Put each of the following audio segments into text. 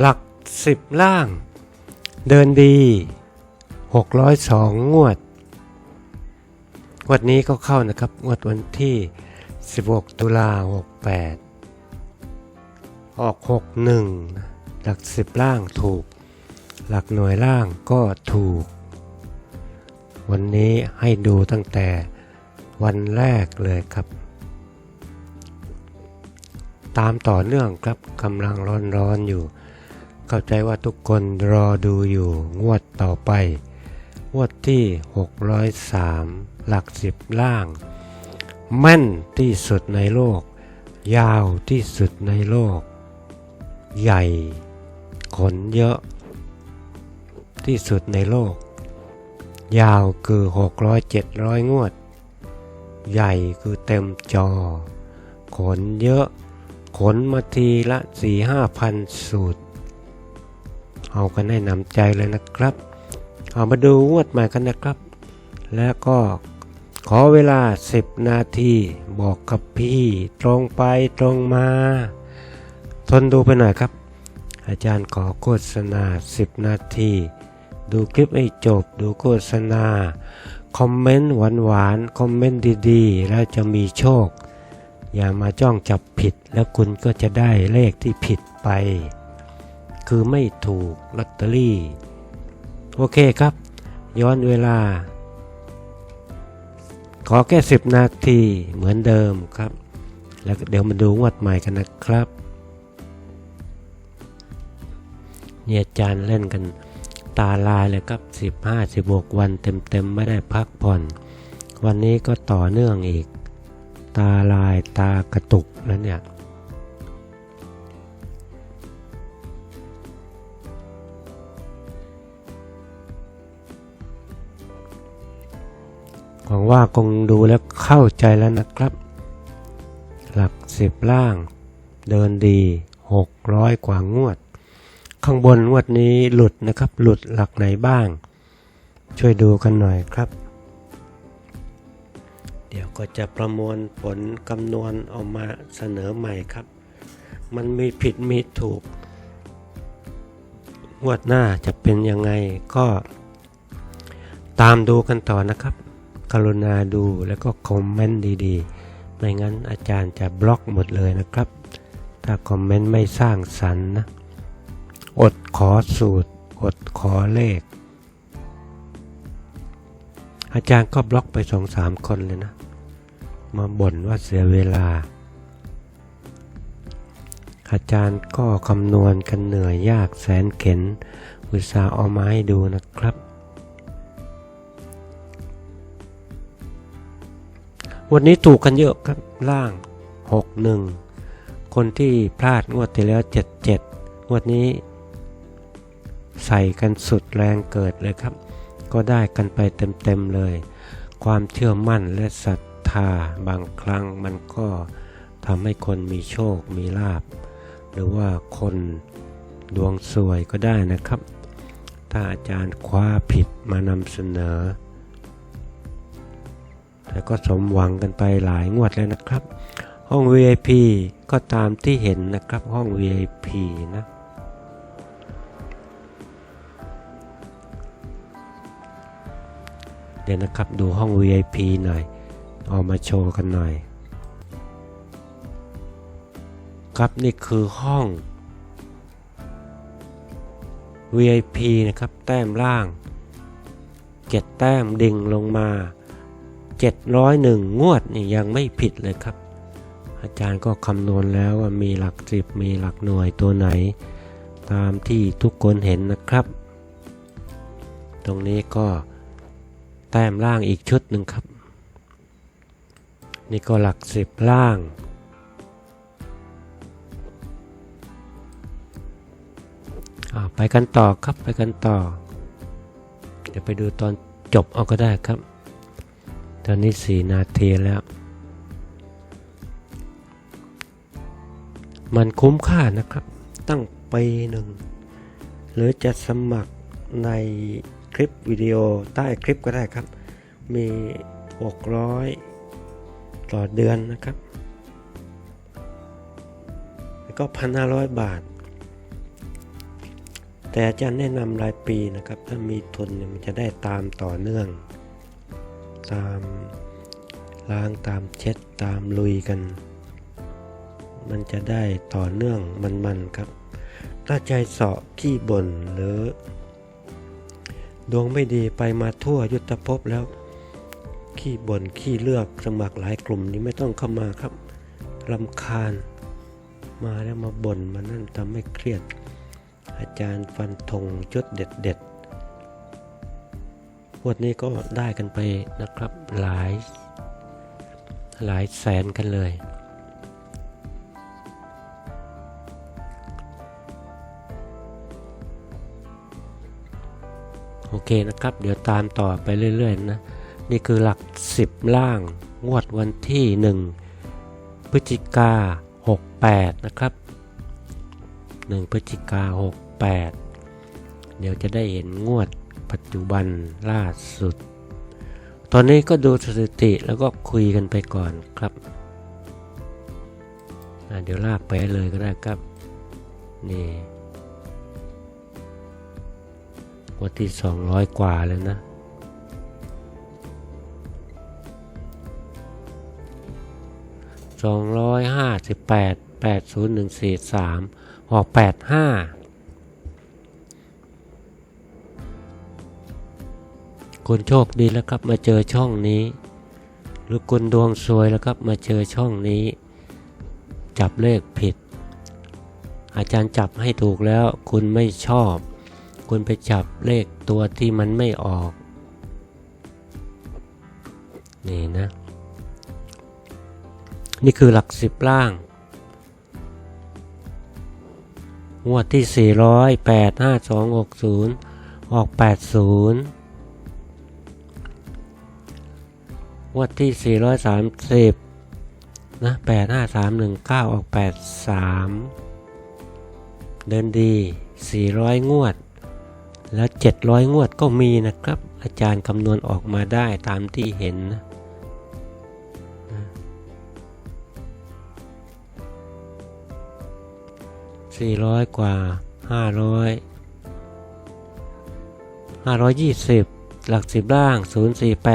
หลักสิบล่าง เดินดี 602 งวด งวดนี้ก็เข้านะครับ งวดวันที่ 16 ตุลา68 ออก 61นะหลักสิบล่างถูก หลักหน่วยล่างก็ถูก วันนี้ให้ดูตั้งแต่วันแรกเลยครับ ตามต่อเนื่องครับกำลังร้อนๆอยู่ เข้าใจว่าทุกคนรอดูอยู่งวดต่อไป งวดที่ 603 หลักสิบล่าง แม่นที่สุดในโลก ยาวที่สุดในโลก ใหญ่ ขนเยอะ ที่สุดในโลก ยาวคือ 600 700 งวด ใหญ่คือเต็มจอ ขนเยอะขนมาทีละสี่ห้าพันสูตร เอากันให้หนำใจเลยนะครับ เอามาดูงวดใหม่กันนะครับ แล้วก็ขอเวลา 10 นาทีบอกกับพี่ตรงไปตรงมา ทนดูไปหน่อยครับ อาจารย์ขอโฆษณา 10 นาที ดูคลิปให้จบดูโฆษณา คอมเมนต์หวานๆ คอมเมนต์ดีๆ แล้วจะมีโชค อย่ามาจ้องจับผิดแล้วคุณก็จะได้เลขที่ผิดไป คือไม่ถูกลอตเตอรี่ โอเคครับ ย้อนเวลา ขอแค่10นาทีเหมือนเดิมครับ แล้วเดี๋ยวมาดูงวดใหม่กันนะครับ เนี่ยอาจารย์เล่นกันตาลายเลยครับ 15 16 วันเต็มๆ ไม่ได้พักผ่อน วันนี้ก็ต่อเนื่องอีก ตาลายตากระตุกแล้วเนี่ย วังว่าคงดูแล้วเข้าใจแล้วนะครับ หลักสิบล่าง เดินดี 600 กว่างวด ข้างบนงวดนี้หลุดนะครับ หลุดหลักไหนบ้าง ช่วยดูกันหน่อยครับ เดี๋ยวก็จะประมวลผลคำนวณเอามาเสนอใหม่ครับ มันมีผิดมีถูก งวดหน้าจะเป็นยังไงก็ตามดูกันต่อนะครับ กรุณาดูแล้วก็คอมเมนต์ดีๆ ไม่งั้นอาจารย์จะบล็อกหมดเลยนะครับ ถ้าคอมเมนต์ไม่สร้างสรรค์นะ อดขอสูตร อดขอเลข อาจารย์ก็บล็อกไปสองสามคนเลยนะ มาบ่นว่าเสียเวลา อาจารย์ก็คำนวณกันเหนื่อยยากแสนเข็นอุตส่าห์เอามาให้ดูนะครับ วันนี้ถูกกันเยอะครับล่าง 61 คนที่พลาดงวดที่แล้ว 77 งวดนี้ ใส่กันสุดแรงเกิดเลยครับ ก็ได้กันไปเต็มๆเลย ความเชื่อมั่นและศรัทธาบางครั้งมันก็ทำให้คนมีโชคมีลาบ หรือว่าคนดวงสวยก็ได้นะครับ ถ้าอาจารย์คว้าผิดมานำเสนอ แต่ก็สมหวังกันไปหลายงวดแล้วนะครับ ห้อง VIP ก็ตามที่เห็นนะครับห้อง VIP นะเดี๋ยวนะครับดูห้อง VIP หน่อย เอามาโชว์กันหน่อย ครับนี่คือห้อง VIP นะครับ แต้มล่างเจ็ดแต้มดิ่งลงมา 701 งวดนี่ยังไม่ผิดเลยครับ อาจารย์ก็คำนวณแล้วว่ามีหลักสิบมีหลักหน่วยตัวไหน ตามที่ทุกคนเห็นนะครับ ตรงนี้ก็แต้มล่างอีกชุดหนึ่งครับ นี่ก็หลักสิบล่างอ่าไปกันต่อครับไปกันต่อ เดี๋ยวไปดูตอนจบเอาก็ได้ครับ ตอนนี้สี่นาทีแล้ว มันคุ้มค่านะครับ ตั้งปีหนึ่ง หรือจะสมัครในคลิปวิดีโอใต้คลิปก็ได้ครับ มี 600 ต่อเดือนนะครับ แล้วก็1,500บาท แต่อาจารย์แนะนำรายปีนะครับ ถ้ามีทุนเนี่ยมันจะได้ตามต่อเนื่อง ตามล้างตามเช็ดตามลุยกัน มันจะได้ต่อเนื่องมันๆครับ ถ้าใจเสาะขี้บ่นหรือ ดวงไม่ดีไปมาทั่วยุทธภพแล้ว ขี้บ่นขี้เลือกสมัครหลายกลุ่มนี้ไม่ต้องเข้ามาครับรำคาญ มาแล้วมาบ่นมานั่นทำให้เครียด อาจารย์ฟันธงจุดเด็ดเด็ดๆ วันนี้ก็ได้กันไปนะครับหลาย หลายแสนกันเลย โอเคนะครับ เดี๋ยวตามต่อไปเรื่อยๆนะ นี่คือหลัก 10 ล่าง งวดวันที่ 1 พฤศจิกา 68 นะครับ 1 พฤศจิกา 68 เดี๋ยวจะได้เห็นงวด ปัจจุบันล่าสุด ตอนนี้ก็ดูสถิติแล้วก็คุยกันไปก่อนครับเดี๋ยวลากไปเลยก็ได้ครับ นี่งวดที่ 200 กว่าแล้วนะสองร้อยห้าสิบแปดแปดศูนย์หนึ่งสี่สามออกแปดห้า คุณโชคดีแล้วครับมาเจอช่องนี้ หรือคุณดวงซวยแล้วครับมาเจอช่องนี้ จับเลขผิด อาจารย์จับให้ถูกแล้วคุณไม่ชอบ คุณไปจับเลขตัวที่มันไม่ออก นี่นะ นี่คือหลักสิบล่างงวดที่ 408 5 2 6 0 ออก 80 งวดที่ 430 นะ8 5 3 1 9 ออก 83 เดินดี 400 งวด แล้ว 700 งวดก็มีนะครับ อาจารย์คำนวณออกมาได้ตามที่เห็นนะสี่ร้อยกว่าห้าร้อยห้าร้อยยี่สิบ หลักสิบล่าง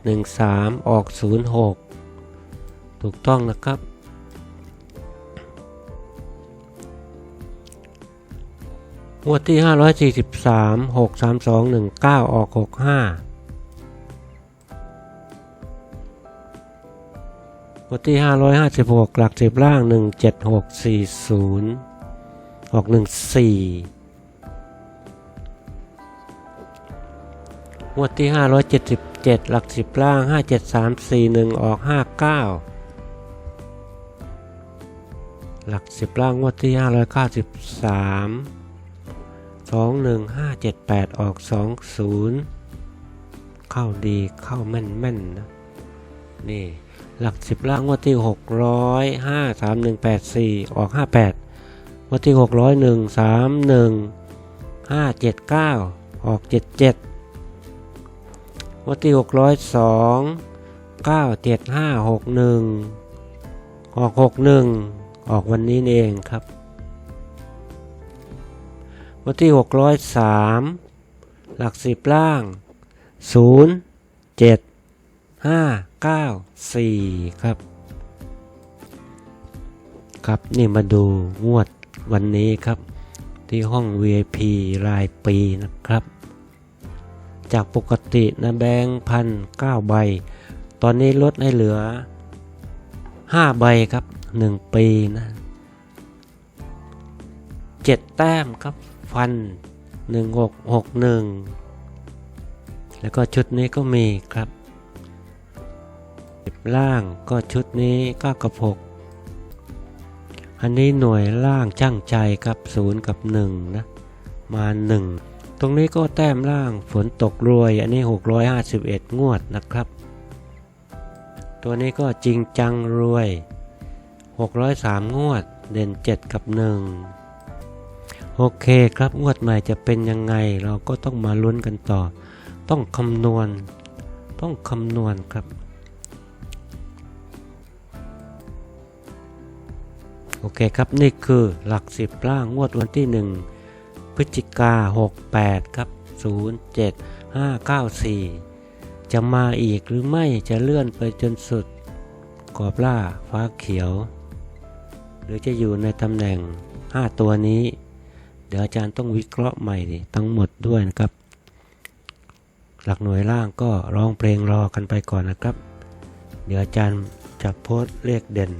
04813 ออก 06 ถูกต้องนะครับ งวดที่ 543 632 19 ออก 65บทที่ 556 หลักสิบล่าง 17640 ออก 14 งวดที่ห้าร้อยเจ็ดสิบเจ็ดหลักสิบล่างห้าเจ็ดสามสี่หนึ่งออกห้าเก้าหลักสิบล่างงวดที่ห้าร้อยเก้าสิบสามสองหนึ่งห้าเจ็ดแปดออกสองศูนย์เข้าดีเข้าแม่นแม่นนะนี่หลักสิบล่างงวดที่หกร้อยห้าสามหนึ่งแปดสี่ออกห้าแปดวันที่หกร้อยหนึ่งสามหนึ่งห้าเจ็ดเก้าออกเจ็ดเจ็ด วันที่หกร้อยสองเก้าเจ็ดห้าหกหนึ่งออกหกหนึ่งออกวันนี้เองครับ วันที่หกร้อยสามหลักสิบล่างศูนย์เจ็ดห้าเก้าสี่ครับ ครับนี่มาดูงวดวันนี้ครับที่ห้อง VIP รายปีนะครับ จากปกตินะแบงค์พันเก้าใบ ตอนนี้ลดให้เหลือ 5 ใบครับ 1 ปีนะ7แต้มครับฟัน 1661 แล้วก็ชุดนี้ก็มีครับล่างก็ชุดนี้ก็กับ 6 อันนี้หน่วยล่างช่างใจครับ 0 กับ 1 นะ มา 1 ตรงนี้ก็แต้มล่างฝนตกรวย อันนี้ 651 งวดนะครับ ตัวนี้ก็จริงจังรวย 603 งวด เด่น 7 กับ 1 โอเคครับงวดใหม่จะเป็นยังไงเราก็ต้องมาลุ้นกันต่อ ต้องคำนวณ ต้องคำนวณครับ โอเคครับนี่คือหลักสิบล่างงวดวันที่ 1 พฤศจิกา 68 ครับ 07594 จะมาอีกหรือไม่จะเลื่อนไปจนสุด กอบล่าฟ้าเขียว หรือจะอยู่ในตำแหน่ง 5 ตัวนี้ เดี๋ยวอาจารย์ต้องวิเคราะห์ใหม่ดิทั้งหมดด้วยนะครับ หลักหน่วยล่างก็ร้องเพลงรอกันไปก่อนนะครับ เดี๋ยวอาจารย์จะโพสเลขเด่น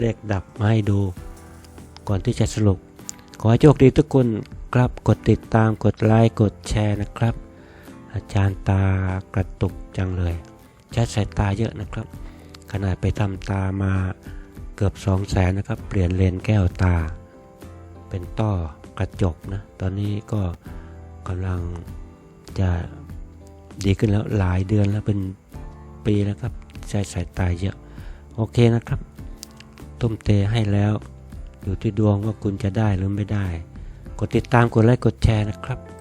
เลขดับมาให้ดู ก่อนที่จะสรุป ขอให้โชคดีทุกคน ครับ กดติดตามกดไลค์กดแชร์นะครับ อาจารย์ตากระตุกจังเลยใช้สายตาเยอะนะครับ ขนาดไปทำตามาเกือบ2 0 0แสนนะครับ เปลี่ยนเลนแก้วตา เป็นต้อกระจกนะ ตอนนี้ก็กำลังจะดีขึ้นแล้วหลายเดือนแล้วเป็นปีแล้วครับใช้สายตาเยอะ โอเคนะครับตุ้มเตให้แล้ว อยู่ที่ดวงว่าคุณจะได้หรือไม่ได้ กดติดตามกดไลค์กดแชร์นะครับ